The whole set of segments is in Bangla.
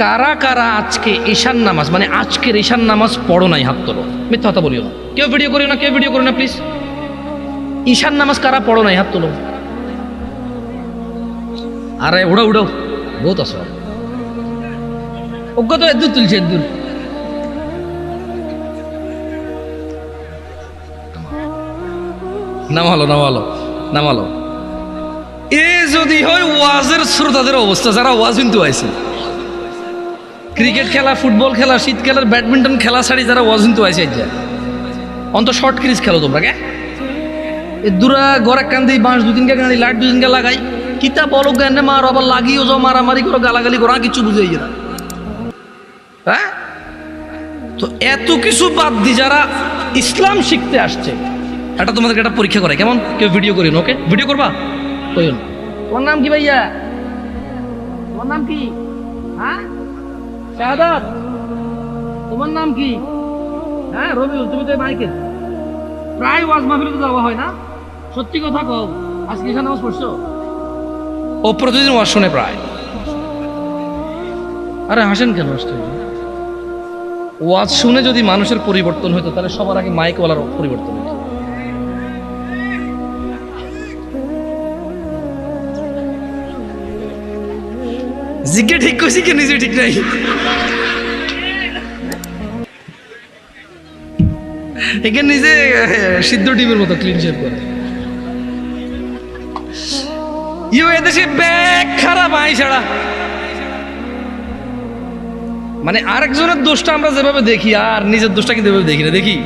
কারা কারা আজকে ঈশান নামাজ মানে আজকের ঈশান নামাজ পড়ো নাই, হাত তোলো। মিথ্যা কথা বলিও না। কেউ ভিডিও করিও না, কেউ ভিডিও করিও না প্লিজ ঈশান নামাজ কারা পড়ো নাই, হাত তোলো। আরে উড়ো উড়ো বহুত আস অজ্ঞ তো এদুর তুলছে এদুর নামালো নামালো নামালো। এ যদি হয় ওয়াজের শ্রোতাদের অবস্থা, যারা ওয়াজ কিন্তু আইছে ক্রিকেট খেলা, ফুটবল খেলা, শীত শীতকালের ব্যাডমিন্টন খেলা ছাড়ি যারা ওয়াজ তো আইছে আজ অন্ত শর্ট ক্রিজ খেলো তোমরা, কে? এ দূরা গড়ে কান্দি, বাঁশ দু তিনকে গাড়ি লাইট দু তিনকে লাগাই। কিতা বলো জ্ঞান মার আবার লাগিও যাও, মারামারি করো, গালাগালি করো কিছু বুঝে না। হ্যাঁ? তো এত কিছু বাদ দি যারা ইসলাম শিখতে আসছে, এটা তোমাদেরকে একটা পরীক্ষা করে কেমন? কেউ ভিডিও করিন ওকে ভিডিও করবা? তোমার নাম কি ভাইয়া? তোমার নাম কি? হ্যাঁ? শাহাদাত, তোমার নাম কি? হ্যাঁ রবিউল, তুমি তো মাইকে। প্রায় ওয়াজ মাহফিলে তো যাওয়া হয় না? সত্যি কথা কও, আজকে এখানে নামাজ পড়ছো? ও প্রতিদিন ওয়াজ শুনে প্রায়। আরে, হাসেন কেন ওয়াজ শুনে যদি মানুষের পরিবর্তন হতো তাহলে সবার আগে মাইকওয়ালার পরিবর্তন হতো জিজ্ঞে ঠিক করছি কি নিজে ঠিক নাই? এখানে নিজে সিদ্ধ ডিমের মতো ক্লিন শেপ করে ইউ এদেশে ব্যাগ খারাপ, আই ছাড়া মানে আরেকজনের দোষটা আমরা যেভাবে দেখি, আর নিজের দোষটা কিন্তু এভাবে দেখি না। দেখি?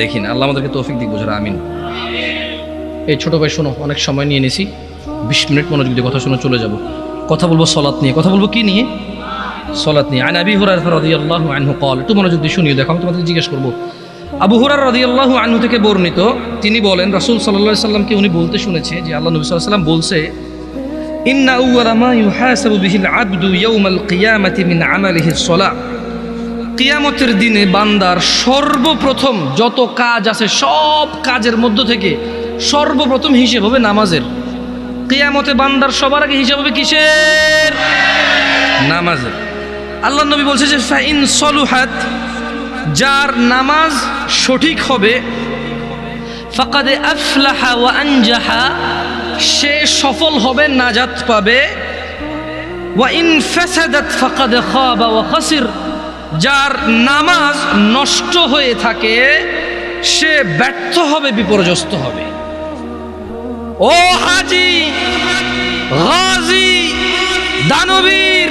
দেখি না। আল্লাহ আমাদেরকে তৌফিক দিক, বোঝারা, আমিন। এই ছোট ভাই, শোনো, অনেক সময় নিয়ে নিছি। বিশ মিনিট মনোযোগ দিয়ে কথা শুনে চলে যাব। কথা বলব সলাৎ নিয়ে। কথা বলব কি নিয়ে? সলাৎ নিয়ে। আইন আবি হুরার রাদিয়াল্লাহু আনহু কল একটু মনোযোগ দিয়ে শুনিয়ে দেখো, আমি তোমাদের জিজ্ঞেস করব। আবু হুরার রাদিয়াল্লাহু আনহু থেকে বর্ণিত, তিনি বলেন, রাসূল সাল্লাল্লাহু সাল্লামকে উনি বলতে শুনেছে যে আল্লাহ নবী সাল্লাল্লাহু সাল্লাম বলছে, ইন্না আউয়ালা মা ইউহাসাবু বিহিল আবদু ইয়াউমাল কিয়ামাতি মিন আমালিহি সলাহ। কিয়ামতের দিনে বান্দার সর্বপ্রথম যত কাজ আছে, সব কাজের মধ্য থেকে সর্বপ্রথম হিসেব হবে নামাজের। কিয়ামতে বান্দার সবার আগে হিসাব হবে কিসের? নামাজের। আল্লাহ নবী বলছে যে, ফাইন সলুহাত, যার নামাজ সঠিক হবে, ফাকাদে আফলাহা ওয়া আনজাহা, সে সফল হবে, নাজাত পাবে। ওয়া ইন ফাসাদাত, ফাকাদ খাবা ওয়া খাসির, যার নামাজ নষ্ট হয়ে থাকে, সে ব্যর্থ হবে, বিপর্যস্ত হবে। ও হাজি গাজী দানবীর,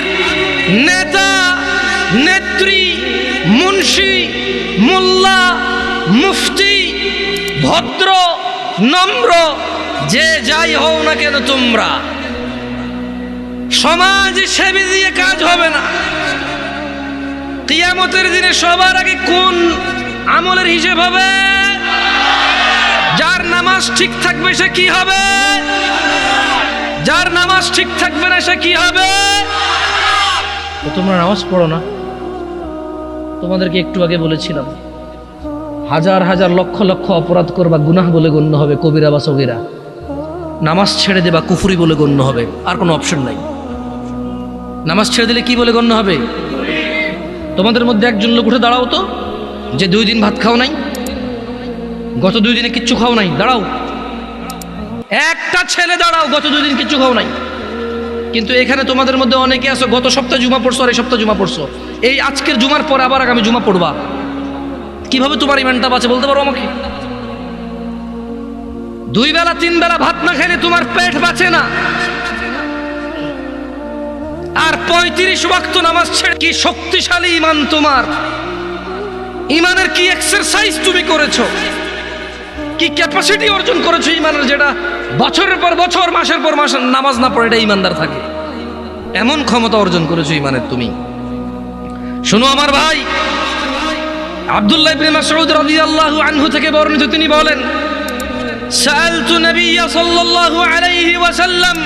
নেতা, নেত্রী, মুন্সি, মোল্লা, মুফতি, ভদ্র, নম্র, যে যাই হও না কেন তোমরা। সমাজ সেবী দিয়ে কাজ হবে না। কিয়ামতের দিনে সবার আগে কোন আমলের হিসেব হবে? নামাজ ঠিক থাকবে সে কি হবে? যার নামাজ ঠিক থাকবে না সে কি হবে? তোমরা নামাজ পড়ো না। তোমাদেরকে একটু আগে বলেছিলাম, হাজার হাজার লক্ষ লক্ষ অপরাধ করবা গুনাহ বলে গণ্য হবে কবিরা বা সগিরা। নামাজ ছেড়ে দেবা কুফুরি বলে গণ্য হবে, আর কোনো অপশন নাই। নামাজ ছেড়ে দিলে কি বলে গণ্য হবে? তোমাদের মধ্যে একজন লোক উঠে দাঁড়াও তো, যে দুই দিন ভাত খাও নাই। গত দুই দিনে কিচ্ছু খাও নাই, দাঁড়াও। একটা ছেলে দাঁড়াও, গত দুই দিন কিচ্ছু খাও নাই। কিন্তু এখানে তোমাদের মধ্যে অনেকে আছো, গত সপ্তাহে জুমা পড়ছো, আর এই সপ্তাহে জুমা পড়ছো। এই আজকের জুমার পর আবার আগামী জুমা পড়বা। কীভাবে তোমার ইমানটা বাঁচে বলতে পারো আমাকে? দুই বেলা, তিন বেলা ভাত না খেলে তোমার পেট বাঁচে না। আর পঁয়ত্রিশ ওয়াক্ত নামাজ ছেড়ে, কি শক্তিশালী ইমান তোমার। ইমানের কি এক্সারসাইজ তুমি করেছ? কি ক্যাপাসিটি অর্জন করেছ ইমানের যেটা বছরের পর বছর, মাসের পর মাস নামাজ না পড়ে এটা ইমানদার থাকে? এমন ক্ষমতা অর্জন করেছ ইমানের তুমি। শোনো আমার ভাই, আব্দুল্লাহ ইবনে মাসউদ রাদিয়াল্লাহু আনহু থেকে বর্ণিত তিনি বলেন, সাআলতু নবিয়্য সাল্লাল্লাহু আলাইহি ওয়াসাল্লাম।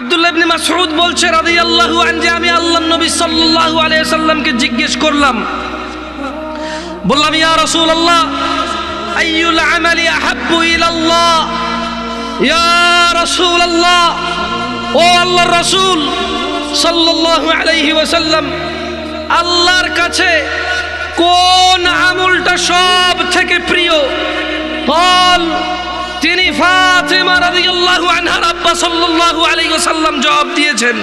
আব্দুল্লাহ ইবনে মাসউদ বলছে রাদিয়াল্লাহু আন যে আমি আল্লাহর নবী সাল্লাল্লাহু আলাইহি সাল্লামকে জিজ্ঞেস করলাম। বললাম, ইয়া রাসূলুল্লাহ আইয়ুল আমালি আহাব্বু ইলাল্লাহ। ইয়া রাসূলুল্লাহ। ও আল্লাহর রাসূল সাল্লাল্লাহু আলাইহি ওয়াসাল্লাম, আল্লাহর কাছে কোন আমলটা সব থেকে প্রিয়? বল তিনি ফাতেমা রাদিয়াল্লাহু আনহার আব্বা সাল্লাল্লাহু আলাইহি ওয়াসাল্লাম জবাব দিয়েছেন।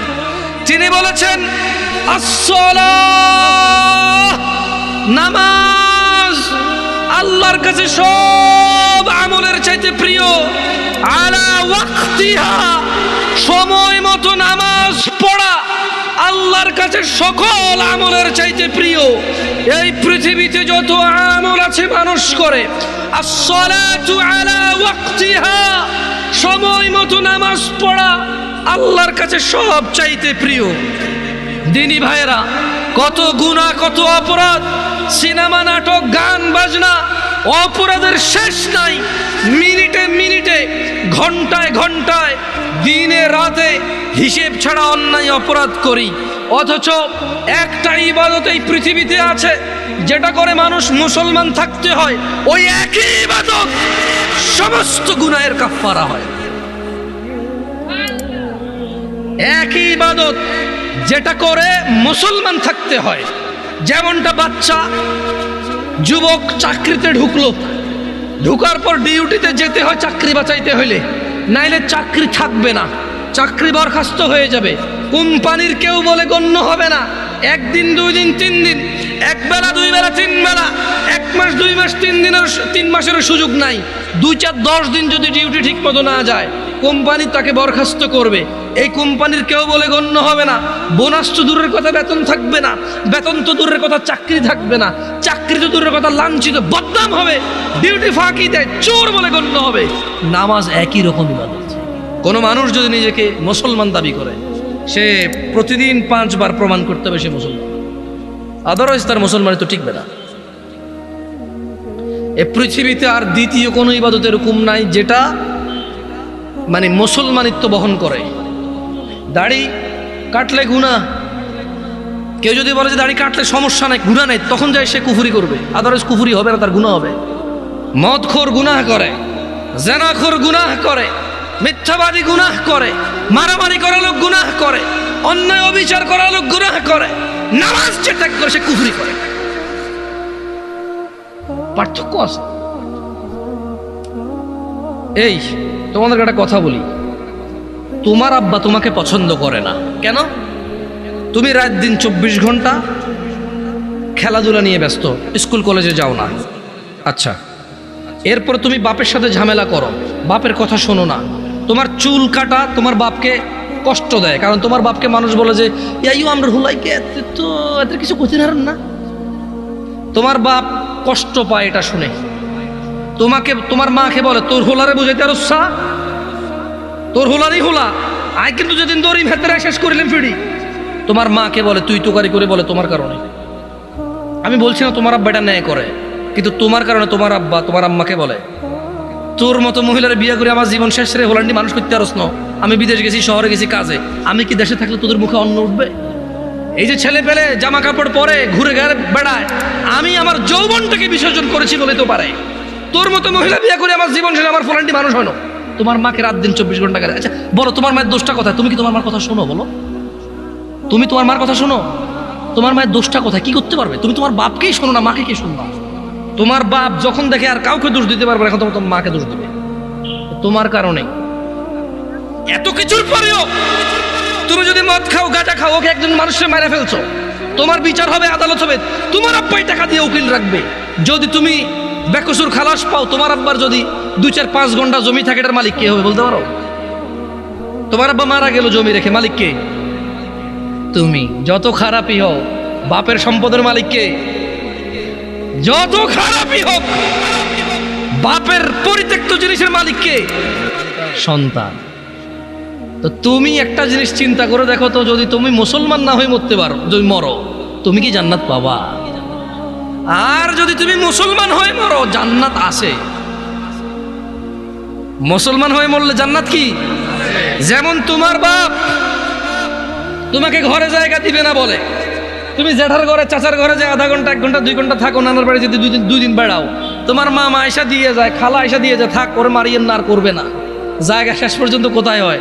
তিনি বলেছেন, আসসালাহ, নামাজ আল্লাহর কাছে সব আমলের চাইতে প্রিয়। আলা ওয়াক্তিহা, সময় মতো নামাজ পড়া আল্লাহর কাছে সকল আমলের চাইতে প্রিয়। এই পৃথিবীতে যত আমল আছে মানুষ করে। আলা ওয়াক্তিহা, সময় মতো নামাজ পড়া আল্লাহর কাছে সব চাইতে প্রিয়। দিনী ভাইয়েরা, কত গুণা কত অপরাধ সিনেমা, নাটক, গান, বাজনা, অপরাধের শেষ নাই। মিনিটে মিনিটে, ঘন্টায় ঘন্টায়, দিনে রাতে হিসেব ছাড়া অন্যায় অপরাধ করি। অথচ একটা ইবাদত এই পৃথিবীতে আছে, যেটা করে মানুষ মুসলমান থাকতে হয়। ওই একই ইবাদত সমস্ত গুনাহের কাফারা হয়। একই ইবাদত যেটা করে মুসলমান থাকতে হয়। যেমনটা বাচ্চা যুবক চাকরিতে ঢুকলো, ঢুকার পর ডিউটিতে যেতে হয় চাকরি বাঁচাইতে হইলে, নাইলে চাকরি থাকবে না, চাকরি বরখাস্ত হয়ে যাবে, কোম্পানির কেউ বলে গণ্য হবে না, একদিন, দুই দিন, তিন দিন, এক বেলা, দুই বেলা, তিন বেলা, এক মাস, দুই মাস, তিন দিনের, তিন মাসেরও সুযোগ নাই, দুই চার দশ দিন যদি ডিউটি ঠিক মতো না যায়, কোম্পানি তাকে বরখাস্ত করবে এই কোম্পানির কেউ বলে গণ্য হবে না। বোনাস তো দূরের কথা, বেতন থাকবে না। বেতন তো দূরের কথা, চাকরি থাকবে না। চাকরি তো দূরের কথা, লাঞ্ছিত, বদনাম হবে। ডিউটি ফাঁকি দেয়, চোর বলে গণ্য হবে। নামাজ একই রকম ইবাদত। কোনো মানুষ যদি নিজেকে মুসলমান দাবি করে, সে প্রতিদিন পাঁচবার প্রমাণ করতে হবে সে মুসলমান। আদারওয়াইজ তার মুসলমানি তো টিকবে না। এ পৃথিবীতে আর দ্বিতীয় কোনো ইবাদত এরকম নাই, যেটা মানে মুসলমানিত্ব বহন করে। দাড়ি কাটলে গুণা কেউ যদি বলে যে দাড়ি কাটলে সমস্যা নাই গুণা নাই, তখন যায় সে কুফুরি করবে। আদারওয়াইজ কুফুরি হবে না, তার গুণা হবে। মদখোর গুনাহ করে, জেনাখোর গুনাহ করে, মিথ্যাবাদী গুনাহ করে, মারামারি করা লোক গুনাহ করে, অন্যায় অবিচার করা লোক গুনাহ করে, নামাজ যে ত্যাগ করে সে কুফরি করে। পার্থক্য আছে। এই তোমাদের একটা কথা বলি। তোমার আব্বা তোমাকে পছন্দ করে না। কেন? তুমি রাত দিন চব্বিশ ঘণ্টা খেলাধুলা নিয়ে ব্যস্ত, স্কুল কলেজে যাও না। আচ্ছা এরপর তুমি বাপের সাথে ঝামেলা করো। বাপের কথা শোনো না। তোমার চুল কাটা তোমার বাপকে কষ্ট দেয়, কারণ তোমার বাপকে মানুষ বলে যে ইয়াইও আমরা হুলাইকে তো এত কিছু কঠিন হারেন না। তোমার বাপ কষ্ট পায় এটা শুনে। তোমাকে, তোমার মাকে বলে, তোর হোলারে বুঝাইতে আর তোর হোলারই হোলা। আয় কিন্তু যেদিন দড়ি ভেতরে শেষ করিলাম ফিরি তোমার মাকে বলে, তুই তোকারি করে বলে, তোমার কারণে। আমি বলছি না, তোমার আব্বা এটা ন্যায় করে। কিন্তু তোমার কারণে তোমার আব্বা, তোমার আম্মাকে বলে। তোর মতো মহিলার বিয়ে করে আমার জীবন শেষ রে, হোলান্ডি মানুষ করতে আরস আমি বিদেশ গেছি, শহরে গেছি, কাজে। আমি কি দেশে থাকলে তোদের মুখে অন্ন উঠবে? এই যে ছেলে পেলে জামা কাপড় পরে ঘুরে ঘাড়ে বেড়ায়, আমি আমার যৌবনটাকে বিসর্জন করেছি বলে তো পারে। তোর মতো মহিলা বিয়ে করে আমার জীবন শেষে, আমার ফলান্টি মানুষ হয় না। তোমার মাকে রাত দিন চব্বিশ ঘণ্টা করে আচ্ছা বলো, তোমার মায়ের দোষটা কোথায়? তুমি কি তোমার মার কথা শোনো, বলো? তুমি তোমার মার কথা শোনো? তোমার মায়ের দোষটা কোথায়? কি করতে পারবে? তুমি তোমার বাপকেই শোনো না, মাকে কি শুনবা তোমার বাপ যখন দেখে আর কাউকে দোষ দিতে পারবে এখন তোমার মাকে দোষ দিবে। তোমার কারণে। এত কিছুর পরেও তুমি যদি মদ খাও, গাঁজা খাও, ওকে একজন মানুষকে মেরে ফেলছো, তোমার বিচার হবে আদালত হবে। তোমার আব্বাই টাকা দিয়ে উকিল রাখবে। যদি তুমি বেকসুর খালাস পাও, তোমার আব্বার যদি দুই চার পাঁচ ঘণ্টা জমি থাকে, এটার মালিক কে হবে বলতে পারো? তোমার আব্বা মারা গেল জমি রেখে, মালিক কে? তুমি। যত খারাপই হও, বাপের সম্পদের মালিক কে? যত খারাপই হোক, বাপের পরিত্যক্ত জিনিসের মালিক কে? সন্তান। তো তুমি একটা জিনিস চিন্তা করে দেখো তো, যদি তুমি মুসলমান না হয়ে মরতে পারো, যদি মরো, তুমি কি জান্নাত পাবা? আর যদি তুমি মুসলমান হয়ে মরো, জান্নাত আসে মুসলমান হয়ে মরলে জান্নাত কি? যেমন তোমার বাপ তোমাকে ঘরে জায়গা দিবে না বলে। তুমি জেঠার ঘরে, চাচার ঘরে যে আধা ঘণ্টা, এক ঘণ্টা, দুই ঘণ্টা থাকো, নানার বাড়ি যদি দুই দিন দুই দিন বেড়াও। তোমার মা মাইসা দিয়ে যায়, খালা আয়সা দিয়ে যায়, থাক, ওরে মারিয়ে না আর করবে না। জায়গা শেষ পর্যন্ত কোথায় হয়?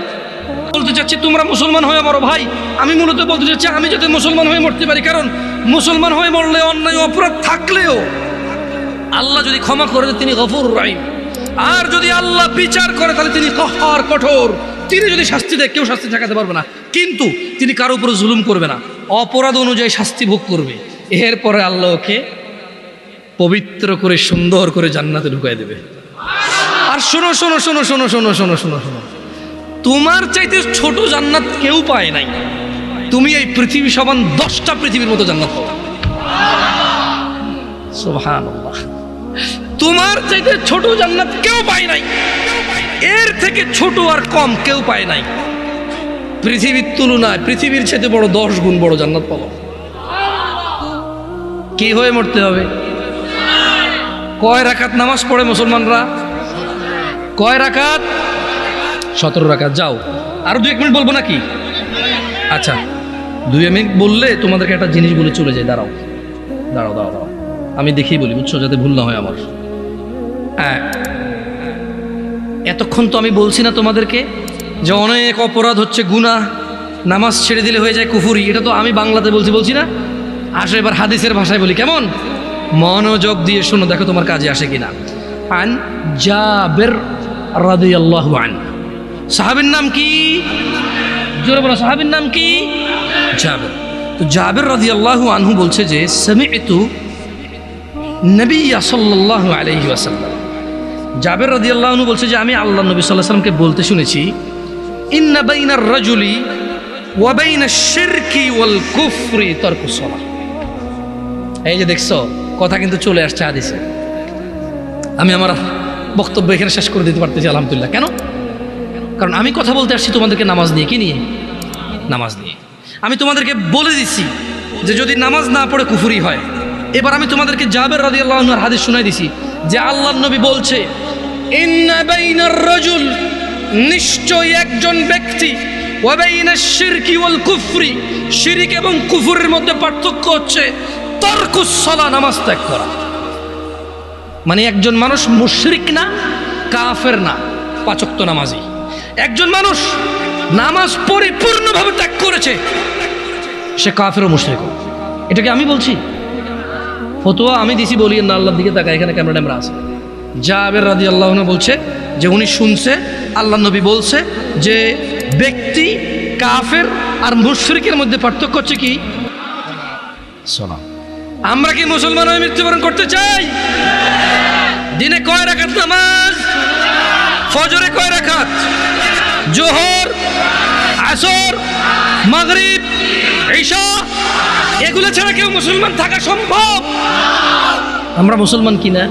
বলতে চাচ্ছি, তোমরা মুসলমান হয়ে মরো ভাই। আমি মূলত বলতে চাচ্ছি, আমি যাতে মুসলমান হয়ে মরতে পারি। কারণ মুসলমান হয়ে মরলে অন্যায়, অপরাধ থাকলেও আল্লাহ যদি ক্ষমা করে তিনি গফুর রাহিম। আর যদি আল্লাহ বিচার করে, তাহলে তিনি কহার কঠোর। তিনি যদি শাস্তি দেয়, কেউ শাস্তি ঠেকাতে পারবে না। কিন্তু তিনি কারও উপরে জুলুম করবে না। অপরাধ অনুযায়ী শাস্তি ভোগ করবে। এরপরে আল্লাহ ওকে পবিত্র করে, সুন্দর করে জান্নাতে ঢুকাই দেবে। আর শোনো শোনো শোনো শোনো শোনো শোনো শোনো শোনো। তোমার চাইতে ছোট জান্নাত কেউ পায় নাই। তুমি এই পৃথিবী সমান দশটা পৃথিবীর মতো জান্নাত পাও। সুবহানাল্লাহ। তোমার চাইতে ছোট জান্নাত কেউ পায় নাই। এর থেকে ছোট আর কম কেউ পায় নাই। পৃথিবীর তুলনায় পৃথিবীর চাইতে বড় দশ গুণ বড় জান্নাত পাবো। কি হয়ে মরতে হবে? কয় রাকাত নামাজ পড়ে মুসলমানরা? কয় রাকাত? সতেরো রাকাত। যাও। আরও দু এক মিনিট বলব নাকি? আচ্ছা দুই মিনিট বললে তোমাদেরকে একটা জিনিস বলে চলে যায় দাঁড়াও। দাঁড়াও দাঁড়াও দাঁড়াও। আমি দেখেই বলি, বুঝছ? যাতে ভুল না হয় আমার। হ্যাঁ। এতক্ষণ তো আমি বলছি না তোমাদেরকে যে অনেক অপরাধ হচ্ছে, গুনাহ, নামাজ ছেড়ে দিলে হয়ে যায় কুফুরি। এটা তো আমি বাংলাতে বলছি বলছি না? আসো এবার হাদিসের ভাষায় বলি, কেমন? মনোযোগ দিয়ে শোনো, দেখো তোমার কাজে আসে কিনা। আন জাবের রাদিয়াল্লাহু আন। সাহাবীর নাম কি? জোরে বলো, সাহাবীর নাম কি? জাবের। তো জাবের রাদিয়াল্লাহু আনহু বলছে যে, সামি'তু নবী সাল্লাল্লাহু আলাইহি ওয়াসাল্লাম। জাবের রাদিয়াল্লাহু আনহু বলছে যে, আমি আল্লাহ নবী আলাইহি সাল্লামকে বলতে শুনেছি, ইন্না বাইনার রাজুলি ওয়া বাইনাশ শিরকি ওয়াল কুফরি তারকুস এই যে দেখছ, কথা কিন্তু চলে আসছে হাদিসে। আমি আমার বক্তব্য এখানে শেষ করে দিতে পারতেছি, আলহামদুলিল্লাহ। কেন? কারণ আমি কথা বলতে আসছি তোমাদেরকে নামাজ নিয়ে, কি নিয়ে? নামাজ নিয়ে। আমি তোমাদেরকে বলে দিচ্ছি যে, যদি নামাজ না পড়ে কুফুরি হয়, এবার আমি তোমাদেরকে জাবের রাজি আল্লাহর হাদিস শুনাই দিছি। যে আল্লাহ নবী বলছে রাজুল, নিশ্চয়ই একজন ব্যক্তি শিরকি ওয়াল কুফরি। শিরিক এবং কুফুরের মধ্যে পার্থক্য হচ্ছে তর্কুস সলা নামাজ ত্যাগ করা। মানে একজন মানুষ মুশরিক না, কাফের না, পাচক্ত নামাজি। একজন মানুষ নামাজ পরিপূর্ণভাবে ত্যাগ করেছে, সে কাফের ও মুশরিক। এটাকে আমি বলছি ফতোয়া আমি দিছি বলি না আল্লাহর দিকে তাকা এখানে ক্যামেরা ট্যামেরা আছে? জাবের রাদি আল্লাহ বলছে যে, উনি শুনছে আল্লাহ নবী বলছে যে, ব্যক্তি কাফের আর মুশরিকের মধ্যে পার্থক্য হচ্ছে কি? শোনা, আমরা কি মুসলমান হয়ে মৃত্যুবরণ করতে চাই? দিনে কয় রাখাত নামাজ? ফজরে কয় রাখাত জোহর, আসর, মাগরিব, ঈশা? এগুলো ছাড়া কেউ মুসলমান থাকা সম্ভব আমরা মুসলমান কিনা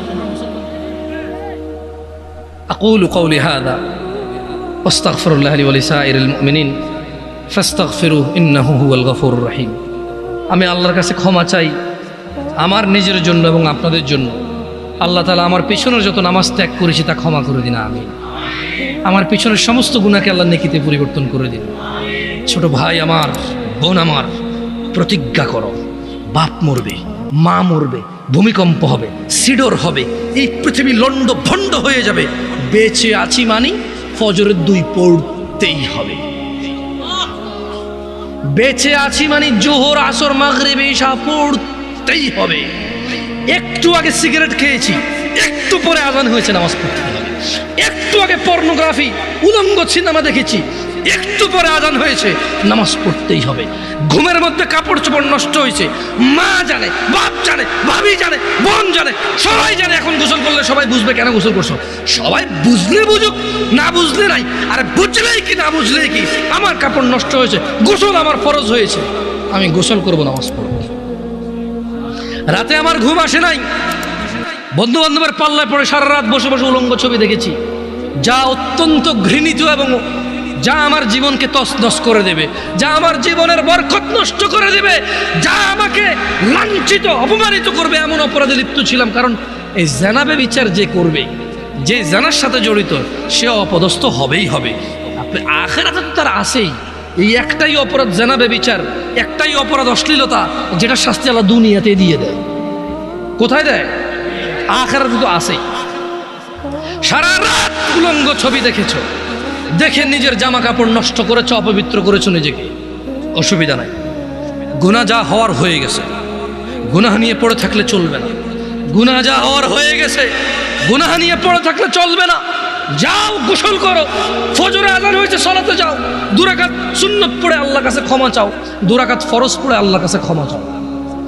أقول قولي هذا واستغفر الله لي ولسائر المؤمنين فاستغفروه إنه هو الغفور الرحيم আমি আল্লাহর কাছে ক্ষমা চাই আমার নিজের জন্য এবং আপনাদের জন্য আল্লাহ তালা আমার পিছনের যত নামাজ ত্যাগ করেছি তা ক্ষমা করে দিন আমি আমার পিছনের সমস্ত গুণাকে আল্লাহ নেকিতে পরিবর্তন করে দিন ছোট ভাই আমার বোন আমার প্রতিজ্ঞা করো। বাপ মরবে, মা মরবে, ভূমিকম্প হবে, সিডর হবে, এই পৃথিবী লন্ড ভণ্ড হয়ে যাবে। বেঁচে আছি মানি, ফজরের দুই পড়তেই হবে। বেঁচে আছি মানে জোহর, আসর, মাগরিব, ঈশা পড়তেই হবে। একটু আগে সিগারেট খেয়েছি, একটু পরে আজান হয়েছে, নামাজ পড়তে হবে। একটু আগে পর্নোগ্রাফি, উলঙ্গ সিনেমা দেখেছি একটু পরে আজান হয়েছে, নামাজ পড়তেই হবে। ঘুমের মধ্যে কাপড় চোপড় নষ্ট হয়েছে। মা জানে, বাপ জানে, ভাবি জানে, বোন জানে, সবাই জানে এখন গোসল করলে সবাই বুঝবে কেন গোসল করছ। সবাই বুঝলে বুঝুক, না বুঝলে নাই। আরে বুঝলেই কি, না বুঝলেই কি? আমার কাপড় নষ্ট হয়েছে, গোসল আমার ফরজ হয়েছে। আমি গোসল করব, নামাজ পড়ব। রাতে আমার ঘুম আসে নাই। বন্ধু বান্ধবের পাল্লায় পড়ে সারা রাত বসে বসে উলঙ্গ ছবি দেখেছি। যা অত্যন্ত ঘৃণিত এবং যা আমার জীবনকে তস নস করে দেবে, যা আমার জীবনের বরকত নষ্ট করে দেবে, যা আমাকে লাঞ্ছিত, অপমানিত করবে, এমন অপরাধে লিপ্ত ছিলাম। কারণ এই জানাবে বিচার যে করবে, যে জানার সাথে জড়িত, সে অপদস্থ হবেই হবে। আপনি আখেরাতে তো তার আসেই এই একটাই অপরাধ জানাবে বিচার একটাই অপরাধ, অশ্লীলতা, যেটা শাস্তি আল্লাহ দুনিয়াতে দিয়ে দেয়। কোথায় দেয়? আখেরাতে তো আসেই সারা রাত উলঙ্গ ছবি দেখেছ। দেখে নিজের জামা কাপড় নষ্ট করেছ, অপবিত্র করেছ নিজেকে। অসুবিধা নাই। গুণা যা হওয়ার হয়ে গেছে। গুনাহ নিয়ে পড়ে থাকলে চলবে না। গুনাহ যা হওয়ার হয়ে গেছে, গুনাহ নিয়ে পড়ে থাকলে চলবে না। যাও, গোসল করো। ফজরে আজান হয়েছে, সলাতে যাও। দুরাকাত সুন্নত পড়ে আল্লাহ কাছে ক্ষমা চাও। দুরাকাত ফরজ পড়ে আল্লাহ কাছে ক্ষমা চাও।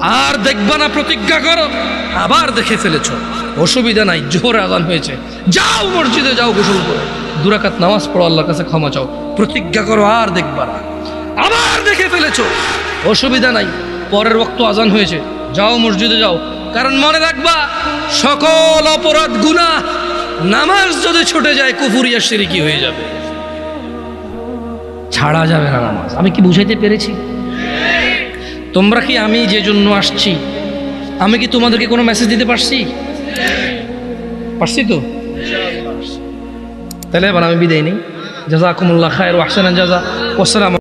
আর দেখবা না, প্রতিজ্ঞা করো। আবার দেখে ফেলেছো। অসুবিধা নাই, জোহরে আজান হয়েছে। যাও মসজিদে যাও, গোসল করে। দুরাকাত নামাজ পড়ো, আল্লাহর কাছে ক্ষমা চাও। প্রতিজ্ঞা করো, আর দেখবা আবার দেখে ফেলেছো। অসুবিধা নাই, পরের রক্ত আজান হয়েছে। যাও মসজিদে যাও। কারণ মনে রাখবা, সকল অপরাধ, গুনাহ, নামাজ যদি ছুটে যায়, কুফুরিয়া সিরিকি হয়ে যাবে। ছাড়া যাবে না নামাজ। আমি কি বুঝাইতে পেরেছি? তোমরা কি আমি যে জন্য আসছি? আমি কি তোমাদেরকে কোনো মেসেজ দিতে পারছি? পারছি তো? তাহলে এবার আমি বিদায় নিই। জাজা আকুমুল্লাহ খায়ের ওয়াহসান জাজা। ওসালাম